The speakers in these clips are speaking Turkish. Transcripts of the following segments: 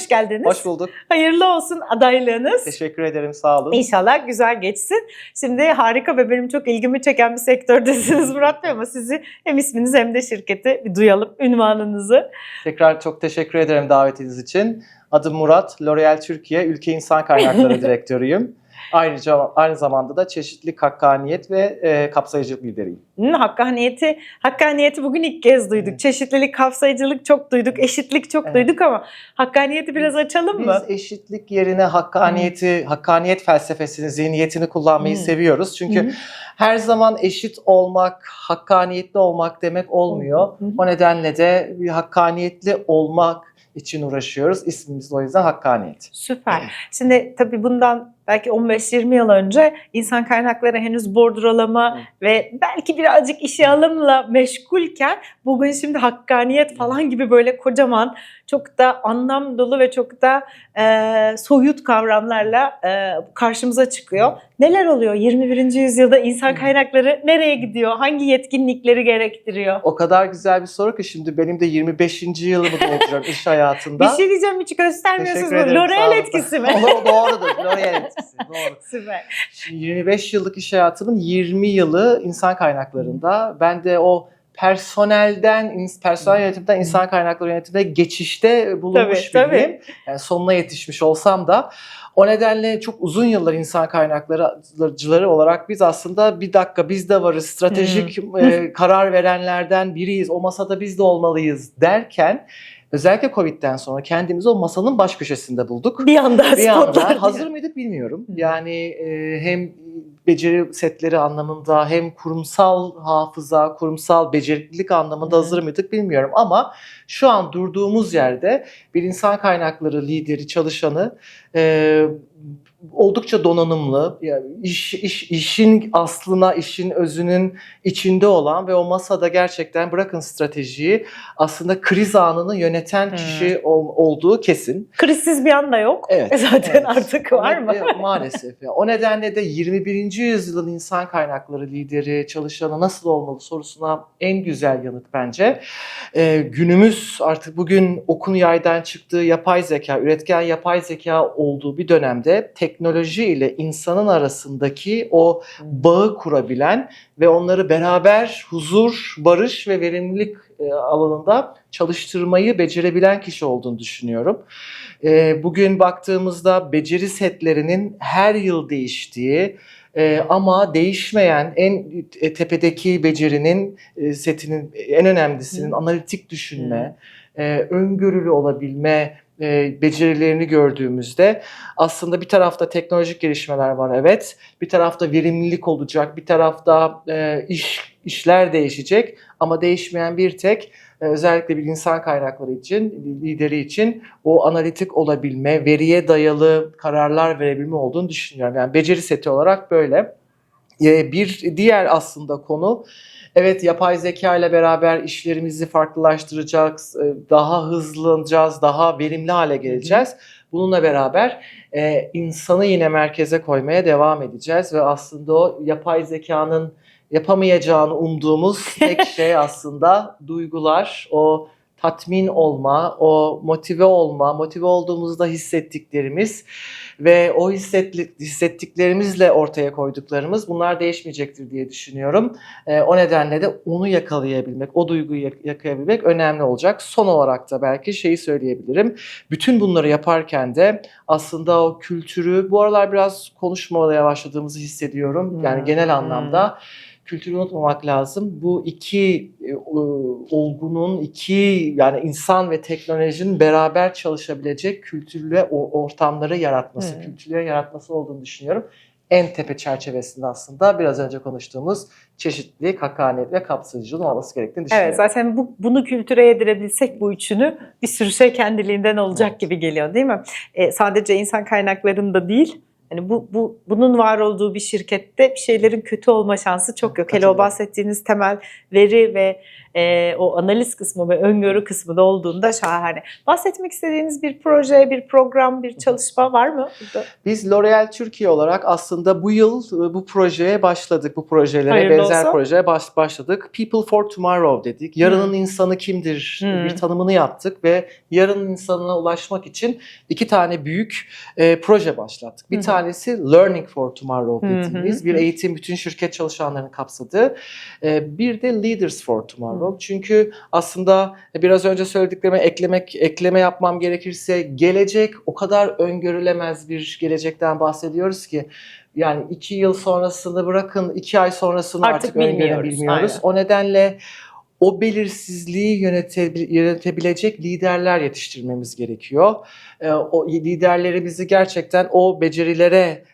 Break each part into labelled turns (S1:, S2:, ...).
S1: hoş geldiniz.
S2: Hoş bulduk.
S1: Hayırlı olsun adaylığınız.
S2: Teşekkür ederim. Sağ olun.
S1: İnşallah güzel geçsin. Şimdi harika ve benim çok ilgimi çeken bir sektördesiniz Murat Bey ama sizi hem isminizi hem de şirketi bir duyalım, ünvanınızı.
S2: Tekrar çok teşekkür ederim davetiniz için. Adım Murat. L'Oreal Türkiye Ülke İnsan Kaynakları Direktörüyüm. Ayrıca aynı zamanda da çeşitlilik, hakkaniyet ve e, kapsayıcılık lideriyim.
S1: Hı, hakkaniyeti, hakkaniyeti bugün ilk kez duyduk.
S2: Evet.
S1: Çeşitlilik, kapsayıcılık çok duyduk, eşitlik çok
S2: Evet.
S1: duyduk ama hakkaniyeti biraz açalım mı?
S2: Biz eşitlik yerine hakkaniyeti, hakkaniyet felsefesini, zihniyetini kullanmayı
S1: Hmm.
S2: seviyoruz. Çünkü
S1: Hı.
S2: her zaman eşit olmak, hakkaniyetli olmak demek olmuyor.
S1: Hı.
S2: O nedenle de bir hakkaniyetli olmak için uğraşıyoruz. İsmimiz de o yüzden hakkaniyet.
S1: Süper. Şimdi tabii bundan belki 15-20 yıl önce insan kaynakları henüz bordrolama
S2: Hı.
S1: ve belki birazcık işe alımla meşgulken bugün şimdi hakkaniyet falan gibi böyle kocaman çok da anlam dolu ve çok da e, soyut kavramlarla e, karşımıza çıkıyor. Neler oluyor 21. yüzyılda insan kaynakları nereye gidiyor? Hangi yetkinlikleri gerektiriyor?
S2: O kadar güzel bir soru ki şimdi benim de 25. yılımı dolduruyorum iş hayatında.
S1: Bir şey diyeceğim hiç göstermiyorsunuz. Bu L'Oreal etkisi mi?
S2: O doğrudur. L'Oreal etkisi. Doğru.
S1: Süper.
S2: Şimdi 25 yıllık iş hayatımın 20 yılı insan kaynaklarında. Ben de o personelden, personel yönetimden insan kaynakları yönetimine geçişte bulunmuş
S1: Tabii,
S2: biriyim. Yani sonuna yetişmiş olsam da o nedenle çok uzun yıllar insan kaynaklarıcıları olarak biz aslında bir dakika biz de varız, stratejik e, karar verenlerden biriyiz, o masada biz de olmalıyız derken özellikle Covid'den sonra kendimizi o masanın baş köşesinde bulduk.
S1: Bir anda
S2: Bir anda hazır mıydık bilmiyorum. Yani e, hem beceri setleri anlamında hem kurumsal hafıza, kurumsal beceriklilik anlamında hazır mıydık bilmiyorum. Ama şu an durduğumuz yerde bir insan kaynakları lideri, çalışanı e, oldukça donanımlı, yani iş, iş, işin aslına, işin özünün içinde olan ve o masada gerçekten bırakın stratejiyi aslında kriz anını yöneten
S1: Hı.
S2: kişi ol- olduğu kesin.
S1: Krizsiz bir anda yok.
S2: Evet.
S1: E Zaten
S2: Evet.
S1: artık var mı?
S2: ne- Maalesef. O nedenle de 21. yüzyılın insan kaynakları lideri, çalışanı nasıl olmalı sorusuna en güzel yanıt bence. Ee, günümüz artık bugün okun yaydan çıktığı yapay zeka, üretken yapay zeka olduğu bir dönemde teknoloji ile insanın arasındaki o bağı kurabilen ve onları beraber huzur, barış ve verimlilik e, alanında çalıştırmayı becerebilen kişi olduğunu düşünüyorum. E, Bugün baktığımızda beceri setlerinin her yıl değiştiği e, ama değişmeyen en e, tepedeki becerinin e, setinin en önemlisinin
S1: Hı.
S2: analitik düşünme, e, öngörülü olabilme e, becerilerini gördüğümüzde aslında bir tarafta teknolojik gelişmeler var evet, bir tarafta verimlilik olacak, bir tarafta e, iş işler değişecek ama değişmeyen bir tek özellikle bir insan kaynakları için, lideri için o analitik olabilme, veriye dayalı kararlar verebilme olduğunu düşünüyorum. Yani beceri seti olarak böyle. Bir diğer aslında konu Evet yapay zeka ile beraber işlerimizi farklılaştıracağız, e, daha hızlanacağız, daha verimli hale geleceğiz. Bununla beraber e, insanı yine merkeze koymaya devam edeceğiz ve aslında o yapay zekanın yapamayacağını umduğumuz tek şey aslında duygular, o tatmin olma, o motive olma, motive olduğumuzda hissettiklerimiz ve o hissettiklerimizle ortaya koyduklarımız bunlar değişmeyecektir diye düşünüyorum. Ee, o nedenle de onu yakalayabilmek, o duyguyu yak- yakalayabilmek önemli olacak. Son olarak da belki şeyi söyleyebilirim. Bütün bunları yaparken de aslında o kültürü, bu aralar biraz konuşmamaya başladığımızı hissediyorum. Yani
S1: Hmm.
S2: genel anlamda kültürü unutmamak lazım. Bu iki e, olgunun, iki yani insan ve teknolojinin beraber çalışabilecek kültürlü o- ortamları yaratması,
S1: Hı.
S2: kültürleri yaratması olduğunu düşünüyorum. En tepe çerçevesinde aslında biraz önce konuştuğumuz çeşitlilik, hakkaniyet ve kapsayıcılığın olması gerektiğini düşünüyorum.
S1: Evet zaten bu, bunu kültüre yedirebilsek bu üçünü bir sürü şey kendiliğinden olacak
S2: Evet.
S1: gibi geliyor değil mi? E, sadece insan kaynaklarında değil Hani bu, bu bunun var olduğu bir şirkette bir şeylerin kötü olma şansı çok yok. Hele o bahsettiğiniz temel veri ve e, o analiz kısmı ve öngörü kısmı da olduğunda şahane. Bahsetmek istediğiniz bir proje, bir program, bir çalışma var mı? burada?
S2: Biz L'Oreal Türkiye olarak aslında bu yıl e, bu projeye başladık. Bu projelere
S1: Hayırlı
S2: benzer
S1: olsun.
S2: projeye baş, başladık. People for Tomorrow dedik. Yarının insanı kimdir?
S1: Hmm.
S2: Bir tanımını yaptık ve yarının insanına ulaşmak için iki tane büyük e, proje başlattık. Bir
S1: Hı hı.
S2: Tanesi Learning for Tomorrow dediğimiz bir eğitim bütün şirket çalışanlarını kapsadı. E, bir de Leaders for Tomorrow. Çünkü aslında biraz önce söylediklerime eklemek ekleme yapmam gerekirse gelecek o kadar öngörülemez bir gelecekten bahsediyoruz ki yani iki yıl sonrasını bırakın iki ay sonrasını
S1: Artık
S2: artık,
S1: bilmiyoruz, aynen.
S2: O nedenle o belirsizliği yönetebil- yönetebilecek liderler yetiştirmemiz gerekiyor. Ee, o liderlerimizi gerçekten o becerilere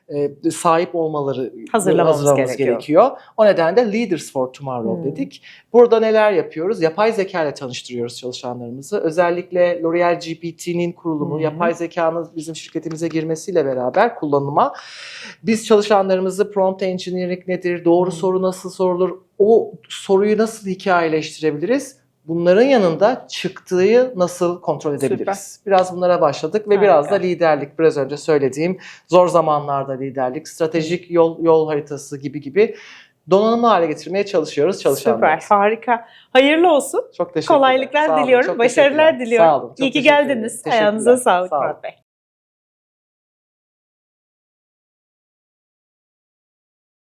S2: e, sahip olmaları
S1: Hazırlamamız gerekiyor.
S2: O nedenle Leaders for Tomorrow
S1: Hmm.
S2: dedik. Burada neler yapıyoruz? Yapay zeka ile tanıştırıyoruz çalışanlarımızı. Özellikle L'Oreal GPT'nin kurulumu,
S1: Hmm.
S2: yapay zekanın bizim şirketimize girmesiyle beraber kullanıma biz çalışanlarımızı prompt engineering nedir, doğru
S1: Hmm.
S2: soru nasıl sorulur, o soruyu nasıl hikayeleştirebiliriz? Bunların yanında çıktığı nasıl kontrol edebiliriz? Biraz bunlara başladık ve biraz da
S1: Harika.
S2: liderlik, biraz önce söylediğim zor zamanlarda liderlik, stratejik yol yol haritası gibi gibi donanımlı hale getirmeye çalışıyoruz
S1: Süper,
S2: çalışanlarımızı.
S1: harika. Hayırlı olsun.
S2: Çok teşekkürler.
S1: Kolaylıklar
S2: olun,
S1: diliyorum. Başarılar diliyorum.
S2: Sağ olun.
S1: İyi ki geldiniz. Ayağınıza sağlık
S2: Sağ olun.
S1: Murat Bey.